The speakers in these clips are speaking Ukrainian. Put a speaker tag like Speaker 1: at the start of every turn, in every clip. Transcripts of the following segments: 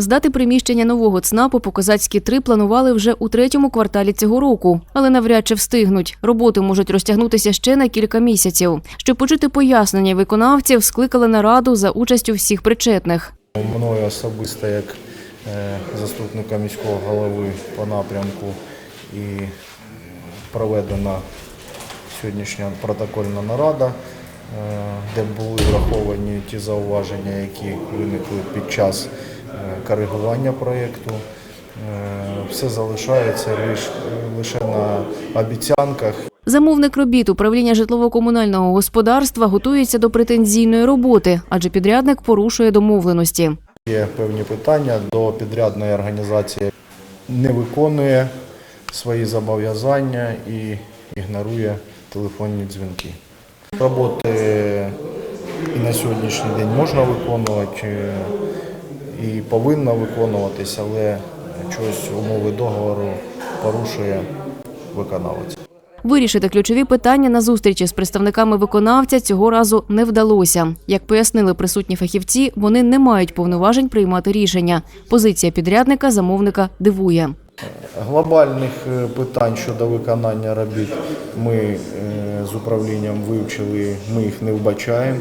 Speaker 1: Здати приміщення нового ЦНАПу по Козацькій 3 планували вже у третьому кварталі цього року, але навряд чи встигнуть. Роботи можуть розтягнутися ще на кілька місяців. Щоб почути пояснення виконавців, скликали нараду за участю всіх причетних.
Speaker 2: Мною особисто як е, заступника міського голови по напрямку і проведена сьогоднішня протокольна нарада, е, де були враховані ті зауваження, які виникли під час коригування проєкту. Е, Все залишається лише, на обіцянках
Speaker 1: Замовник робіт управління житлово-комунального господарства готується до претензійної роботи, адже підрядник порушує домовленості.
Speaker 2: Є певні питання до підрядної організації, не виконує свої зобов'язання і ігнорує телефонні дзвінки. Роботи і на сьогоднішній день можна виконувати і повинна виконуватися, але чогось умови договору порушує виконавець.
Speaker 1: Вирішити ключові питання на зустрічі з представниками виконавця цього разу не вдалося. Як пояснили присутні фахівці, вони не мають повноважень приймати рішення. Позиція підрядника замовника дивує.
Speaker 2: Глобальних е, питань щодо виконання робіт ми е, з управлінням вивчили, ми їх не вбачаємо.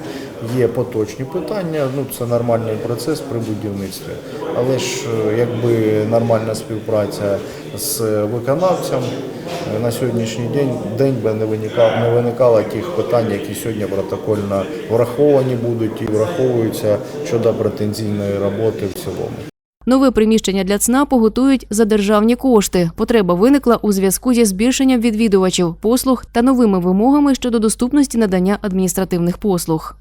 Speaker 2: Є поточні питання, ну це нормальний процес при будівництві. Але ж е, якби нормальна співпраця з виконавцем на сьогоднішній день день би не виникало, не виникало тих питань, які сьогодні протокольно враховані будуть і враховуються щодо претензійної роботи в цілому.
Speaker 1: Нове приміщення для ЦНАПу готують за державні кошти. Потреба виникла у зв'язку зі збільшенням відвідувачів, послуг та новими вимогами щодо доступності надання адміністративних послуг.